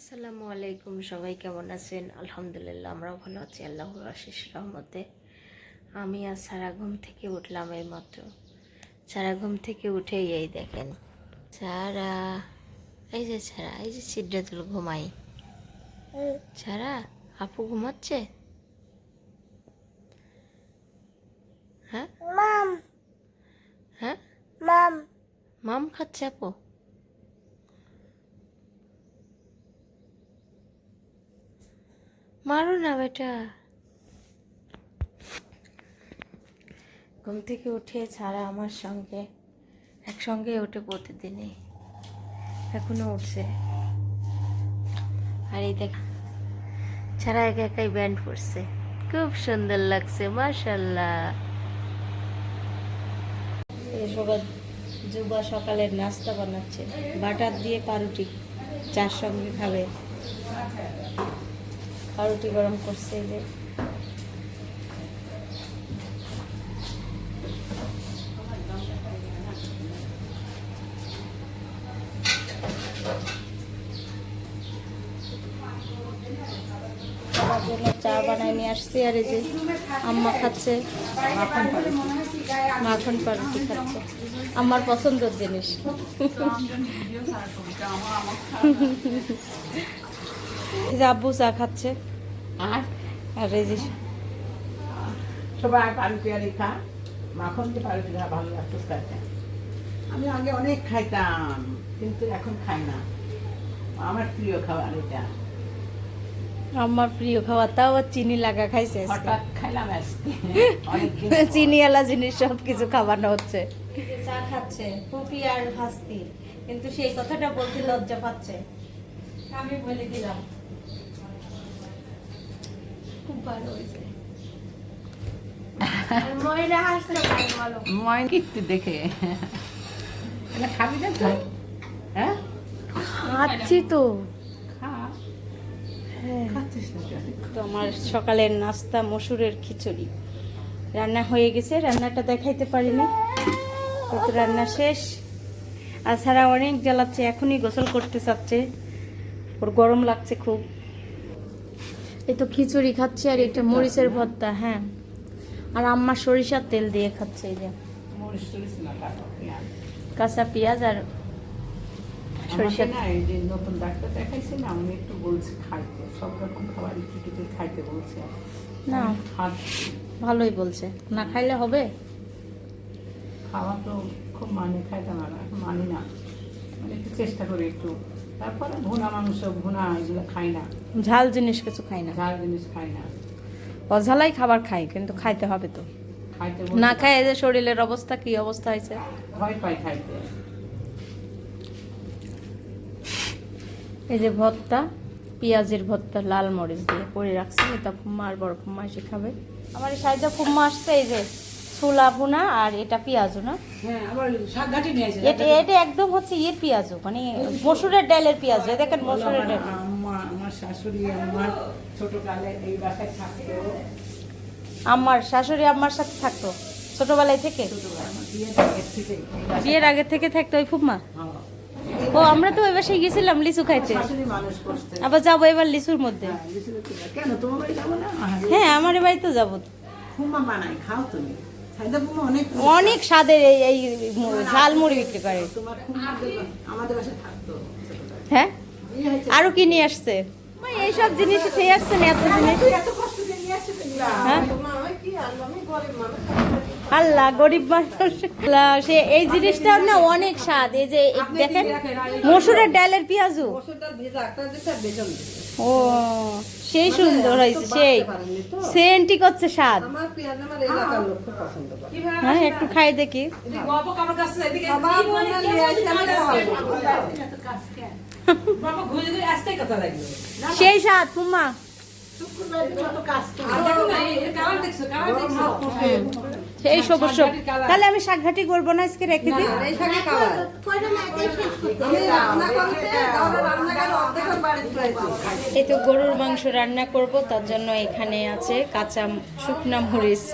আসসালামু আলাইকুম সবাই কেমন আছেন? আলহামদুলিল্লাহ আমরাও ভালো আছি আল্লাহর আশিস রহমতে। আমি আর সারা ঘুম থেকে উঠলাম এই মাত্র সারা ঘুম থেকে উঠেই এই দেখেন সারা এই যে ছাড়া এই যে সিদ্ধাতুল ঘুমাই। ছাড়া আপু ঘুমাচ্ছে? হ্যাঁ? মাম। হ্যাঁ? মাম। মাম খাচ্ছে আপু? মারো না বেটা। ঘুম থেকে উঠে ছাড়া আমার সঙ্গে, একসঙ্গে ওঠে প্রতিদিনই। এখনও উঠছে। আর এই দেখ, ছাড়া একা একাই ব্যান্ড পড়ছে খুব সুন্দর লাগছে, মাশাল্লাহ। সবাই যুবা সকালের নাস্তা বানাচ্ছে। বাটার দিয়ে পাউরুটি, চার সঙ্গে খাবে। পাউরুটি গরম করছে এই যে। চা বানাই নিয়ে আসছি আর এই যে আম্মা খাচ্ছে। মাখন পাউরুটি খাচ্ছে। আমার পছন্দের জিনিস। আব্বু চা খাচ্ছে। আর আর এই যে সবাই পাউরুটি আর খা। মাখন দিয়ে পাউরুটি খা ভালো লাগতো আমি আগে অনেক খাইতাম কিন্তু এখন খাই না। আমার প্রিয় খাবার এটা। আমার প্রিয় খাবার তাও চিনি লাগা খাইছে। হঠাৎ খাইলাম আজকে। দিন চিনিওয়ালা জিনিস সব কিছু খাওয়ানো হচ্ছে। চা খাচ্ছে পুপি আর হাস্তি কিন্তু সেই কথাটা বলতে লজ্জা পাচ্ছে। আমি বলে দিলাম। খুব ভালো হয়েছে। ময়রা হাসলে ভাই বলো ময়ন কিটতে দেখে। এটা খাবি না তো হ্যাঁ? খাচ্ছি তো। হ্যাঁ। আমার সকালের নাস্তা মসুরের খিচুড়ি। রান্না হয়ে গেছে রান্নাটা দেখাইতে পারিনি। তো তো রান্না শেষ। আর ছাড়া অনেক জ্বালাচ্ছে এখনই গোসল করতে চাচ্ছে। ওর গরম লাগছে খুব। এই তো খিচুড়ি খাচ্ছে আর এটা মরিচের ভর্তা হ্যাঁ। আর আম্মা সরিষার তেল দিয়ে খাচ্ছে এই যে। কাঁচা পেঁয়াজ। আর আমাকে না এই যে নতুন ডাক্তার দেখাইছে না উনি একটু বলছে খাইতে। সব রকম খাবার একটু একটু খাইতে বলছে। না খাচ্ছি। ভালোই বলছে। না খাইলে হবে? খাওয়া তো খুব মানে খাইতাম আর মানি না। মানে একটু চেষ্টা করি একটু। তারপরে ভুনা মাংস ভুনা এগুলো খাই না। ঝাল জিনিস কিছু খাই না। ঝাল জিনিস খাই না। অঝালাই খাবার খাই কিন্তু খাইতে হবে তো। না খাই এই যে শরীরের অবস্থা কি অবস্থা হয়েছে? ভয় পাই খাইতে। এই যে ভর্তা পেঁয়াজের ভর্তা লাল মরিচ দিয়ে করে রাখছি। এটা ফুম্মা আর বড় ফুম্মা এসে খাবে। আমার এই সাইডে ফুম্মা আসছে এই যে। ছোলা ভুনা আর এটা পেঁয়াজও না। হ্যাঁ এটা এটা একদম হচ্ছে ইয়ের পেঁয়াজও মানে মসুরের ডালের পেঁয়াজ দেখেন মসুরের ডাল। আমার শাশুড়ি আমার ছোট এই বাসায় থাকতো। আমার শাশুড়ি আমার সাথে থাকতো ছোটবেলায় থেকে? বিয়ের আগে থেকে থাকতো। ওই ফুম্মা হ্যাঁ। ও আমরা তো ওই বাসায় গেছিলাম লিচু খাইতে। আবার যাব এবার লিচুর মধ্যে। হ্যাঁ, হ্যাঁ আমার বাড়িতে যাব। ফুমা বানাই খাও তুমি। অনেক স্বাদের এই এই মু- ঝাল মুড়ি বিক্রি করে। হ্যাঁ? আরও কি নিয়ে আসছে? এইসব জিনিস খেয়ে আসছে না এত জিনিস। হ্যাঁ। আল্লাহ গরিব মানুষ। সে এই জিনিসটা না অনেক স্বাদ। এই যে দেখেন মসুরের ডালের পেঁয়াজু। ও সেই সুন্দর হয়েছে সেই। সেন্টি করছে স্বাদ। হ্যাঁ একটু খাই দেখি। সেই স্বাদ ফুম্মা সেই সবুজ সব তাহলে আমি শাকঘাটি করব না আজকে রেখে দিই। এই তো গরুর মাংস রান্না করব তার জন্য এখানে আছে কাঁচা শুকনা মরিচ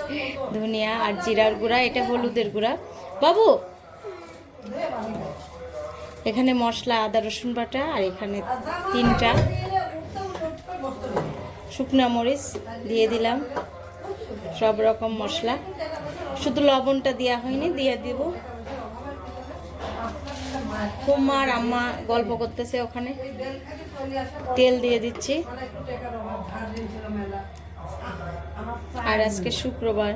ধনিয়া আর জিরার গুঁড়া এটা হলুদের গুঁড়া। বাবু এখানে মশলা আদা রসুন বাটা আর এখানে তিনটা শুকনা মরিচ দিয়ে দিলাম। সব রকম মশলা। শুধু লবণটা দেওয়া হয়নি, দিয়ে দিব। আর আম্মা গল্প করতেছে ওখানে। তেল দিয়ে দিচ্ছি। আর আজকে শুক্রবার।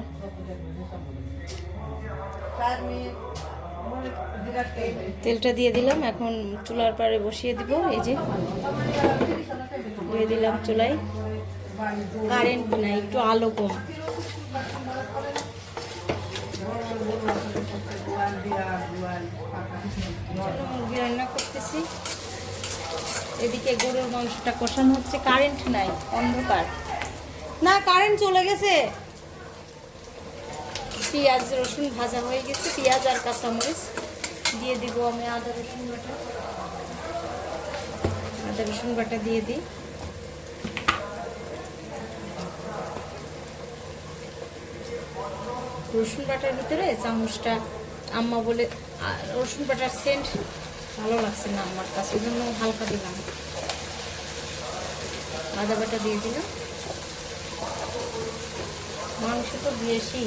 তেলটা দিয়ে দিলাম, এখন চুলার পাড়ে বসিয়ে দিব, এই যে। দিয়ে দিলাম চুলায়। কারেন্ট নাই, একটু আলো কম। চলো, মুরগি রান্না করতেছি। এদিকে গরুর মাংসটা কষানো হচ্ছে কারেন্ট নাই অন্ধকার। না কারেন্ট চলে গেছে। পেঁয়াজ রসুন ভাজা হয়ে গেছে পেঁয়াজ আর কাঁচামরিচ। দিয়ে দিব আমি আদা রসুন বাটা। আদা রসুন বাটা দিয়ে দিই। রসুন বাটার ভিতরে চামচটা আম্মা বলে রসুন বাটার সেন্ট ভালো লাগছে না আমার কাছে। ওই জন্য হালকা দিলাম। আদা বাটা দিয়ে দিলাম। মাংস তো দিয়েছি।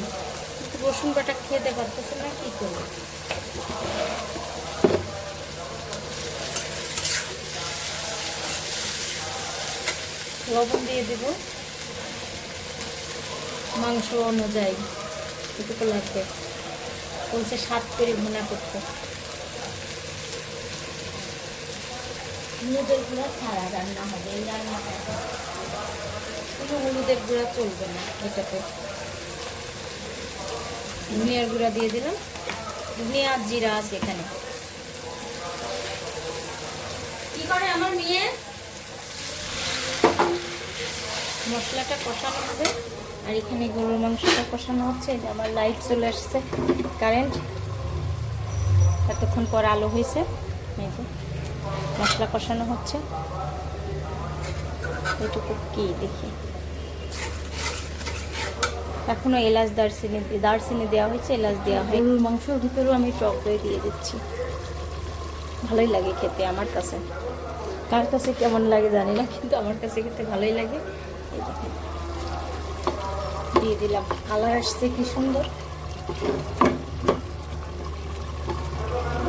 কিন্তু রসুন বাটা খেতে পারতেছে না, কি করব? লবণ দিয়ে দেব। মাংস অনুযায়ী, এটুকু লাগবে। বলছে সাত করে ভুনা করতে। হলুদের গুঁড়া ছাড়া রান্না হবে, এই রান্নাটা কোনো হলুদের গুঁড়া চলবে না এটাতে। ধনিয়ার গুঁড়া দিয়ে দিলাম, ধনিয়া জিরা আছে এখানে। কি করে আমার মেয়ে? মশলাটা কষানো হবে। আর এখানে গরুর মাংসটা কষানো হচ্ছে যে আমার লাইট চলে আসছে কারেন্ট এতক্ষণ পর আলো হয়েছে মশলা কষানো হচ্ছে। এটুকু কি দেখি। এখনও এলাচ, দারচিনি দারচিনি দেওয়া হয়েছে, এলাচ দেওয়া হয় গরুর মাংসর ভিতরেও আমি টক দই দিয়ে দিচ্ছি। ভালোই লাগে খেতে আমার কাছে। কার কাছে কেমন লাগে জানি না, কিন্তু আমার কাছে খেতে ভালোই লাগে। দিয়ে দিলাম। কালার আসছে কি সুন্দর।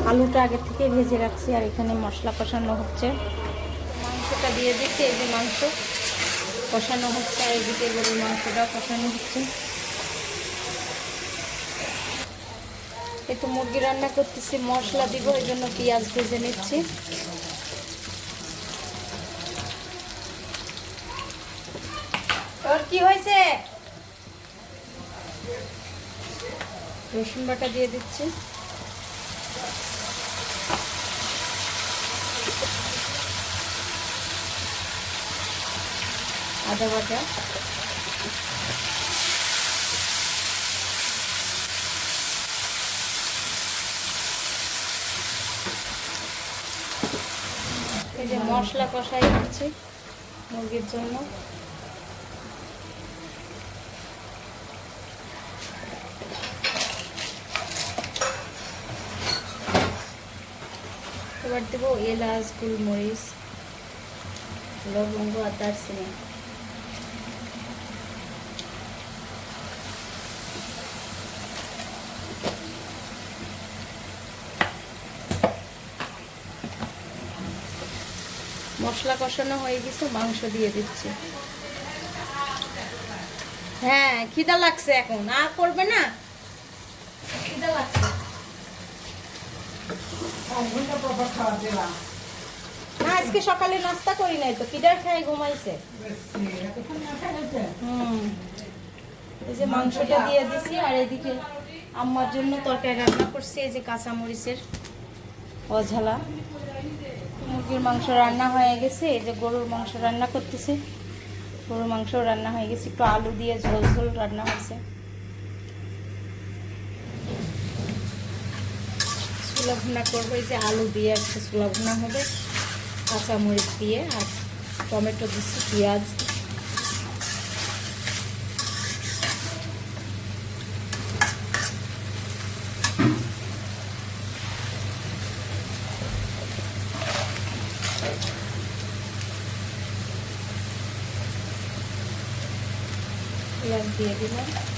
আলুটা আগে থেকে ভেজে রাখছি আর এখানে মশলা কষানো হচ্ছে। মাংসটা দিয়ে দিচ্ছি এই যে মাংস কষানো হচ্ছে আর এদিকে গরুর মাংসটাও কষানো হচ্ছে। একটু মুরগি রান্না করতেছি, মশলা দিব, এই জন্য পেঁয়াজ ভেজে নিচ্ছি। কি হয়েছে? রসুন বাটা দিয়ে দিচ্ছি। আদা বাটা। এই যে মশলা কষাই হচ্ছে মুরগির জন্য। এবার দেবো এলাচ, গোলমরিচ, লবঙ্গ আর দারচিনি। মশলা কষানো হয়ে গেছে, মাংস দিয়ে দিচ্ছি। হ্যাঁ খিদা লাগছে এখন, আর করবে না? খিদা লাগছে এক ঘণ্টা পর পর খাওয়া দিলাম না, আজকে সকালে নাস্তা করি নাই তো, কিডার খাই ঘুমাইছে। হুম। এই যে মাংসটা দিয়ে দিছি, আর এদিকে আম্মার জন্য তরকারি রান্না করছি, এই যে কাঁচা মরিচের অঝালা। মুরগির মাংস রান্না হয়ে গেছে, এই যে গরুর মাংস রান্না করতেছে। গরুর মাংস রান্না হয়ে গেছে, একটু আলু দিয়ে ঝোল ঝোল রান্না হয়েছে। ছোলা করব, এই যে আলু দিয়ে আজকে ছোলা ভুনা হবে, কাঁচামরিচ দিয়ে আর টমেটো দিচ্ছি, পেঁয়াজ। পেঁয়াজ দিয়ে দিলাম।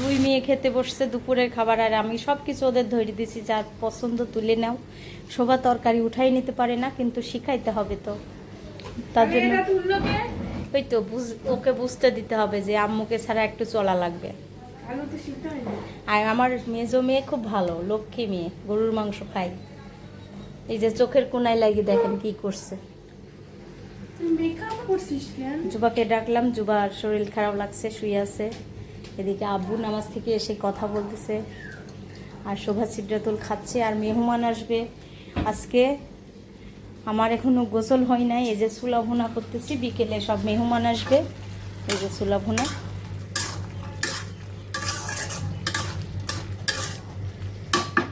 দুই মেয়ে খেতে বসছে দুপুরের খাবার আর আমি সব কিছু ওদের ধরে দিছি যার পছন্দ তুলে নাও। শোভা তরকারি উঠাই নিতে পারে না কিন্তু শিখাইতে হবে তো। তার জন্য ওই তো ওকে বুঝতে দিতে হবে যে আম্মুকে ছাড়া একটু চলা লাগবে। আর আমার মেজো মেয়ে খুব ভালো লক্ষ্মী মেয়ে গরুর মাংস খাই এই যে চোখের কোনায় লাগিয়ে দেখেন কি করছে। জুবাকে ডাকলাম জুবার শরীর খারাপ লাগছে শুয়ে আছে। এদিকে আব্বু নামাজ থেকে এসে কথা বলতেছে। আর শোভা সিদ্রাতুল খাচ্ছে আর মেহমান আসবে। আজকে আমার এখনও গোসল হয় নাই, এই যে চুলা ভুনা করতেছি, বিকেলে সব মেহমান আসবে। এই যে চুলা ভুনা।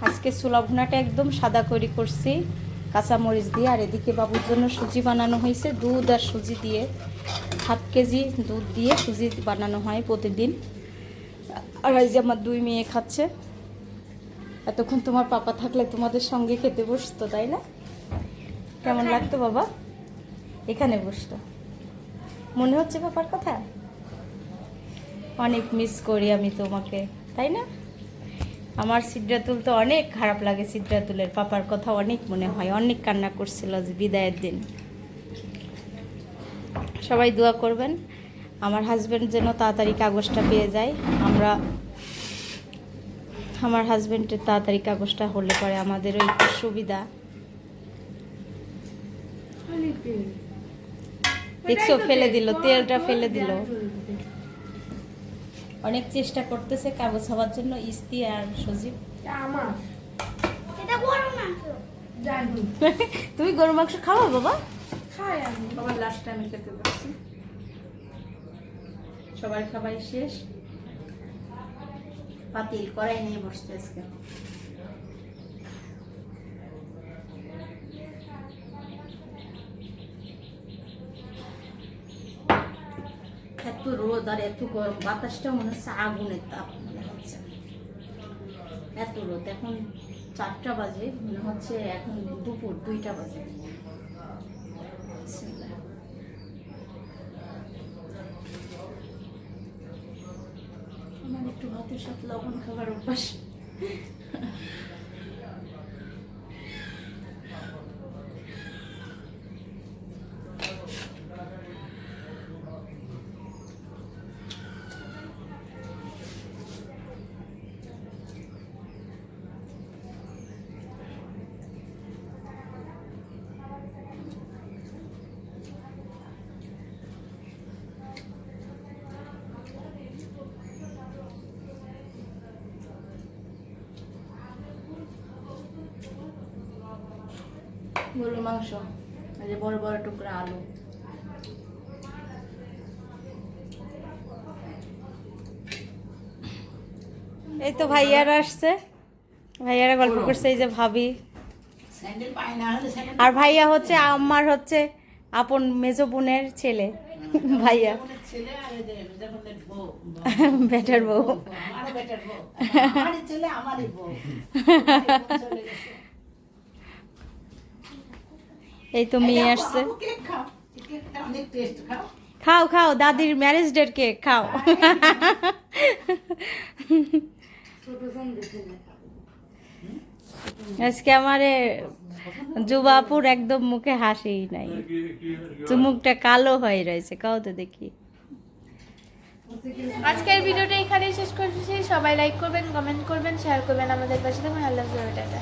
আজকে চুলা ভুনাটা একদম সাদা করে করছি, কাঁচামরিচ দিয়ে। আর এদিকে বাবুর জন্য সুজি বানানো হয়েছে, দুধ আর সুজি দিয়ে। হাফ কেজি দুধ দিয়ে সুজি বানানো হয় প্রতিদিন। আর এই যে আমার দুই মেয়ে খাচ্ছে। এতক্ষণ তোমার পাপা থাকলে তোমাদের সঙ্গে খেতে বসতো তাই না? কেমন লাগতো বাবা? এখানে বসতো। মনে হচ্ছে বাবার কথা? অনেক মিস করি আমি তোমাকে তাই না? আমার সিদ্রাতুল তো অনেক খারাপ লাগে সিদ্রাতুলের পাপার কথা অনেক মনে হয়। অনেক কান্না করছিল বিদায়ের দিন। সবাই দোয়া করবেন। আমার হাজব্যান্ড যেন তাড়াতাড়ি কাগজটা পেয়ে যায়। আমরা আমার হাজব্যান্ডের তাড়াতাড়ি কাগজটা হলে পরে আমাদের ওই সুবিধা। দেখছ ফেলে দিল তেলটা ফেলে দিল। অনেক চেষ্টা করতেছে কাগজ হওয়ার জন্য ইস্তি আর সজীব। তুমি গরু মাংস খাওয়া বাবা? খাই আমি। সবার লাস্ট টাইম খেতে বসছি। সবার খাবার শেষ। পাতিল কড়াই নিয়ে বসতে আজকে। এত রোদ আর এত গরম বাতাসটা মনে হচ্ছে আগুনের তাপ মনে হচ্ছে। এত রোদ, এখন চারটা বাজে, মনে হচ্ছে এখন দুপুর দুইটা বাজে বিসমিল্লাহ। আমার একটু ভাতের সাথে লবণ খাবার অভ্যাস। গরুর মাংস এই যে বড় বড় টুকরা আলু। এই তো ভাইয়ারা আসছে। ভাইয়ারা গল্প করছে এই যে ভাবি। আর ভাইয়া হচ্ছে আমার হচ্ছে আপন মেজো বোনের ছেলে ভাইয়া। বেটার বউ। বেটার বউ। আমারই ছেলে আমারই বউ চলে গেছে। এই তো মেয়ে আসছে। খাও। খাও। খাও খাও দাদির ম্যারেজ ডের কেক খাও। আজকে আমার যুবাপুর একদম মুখে হাসি নাই। চুমুকটা কালো হয়ে রয়েছে কাও তো দেখি। আজকের ভিডিওটা এখানেই শেষ করছি। সবাই লাইক করবেন কমেন্ট করবেন শেয়ার করবেন আমাদের পাশে থাকুন। আল্লাহ টাটা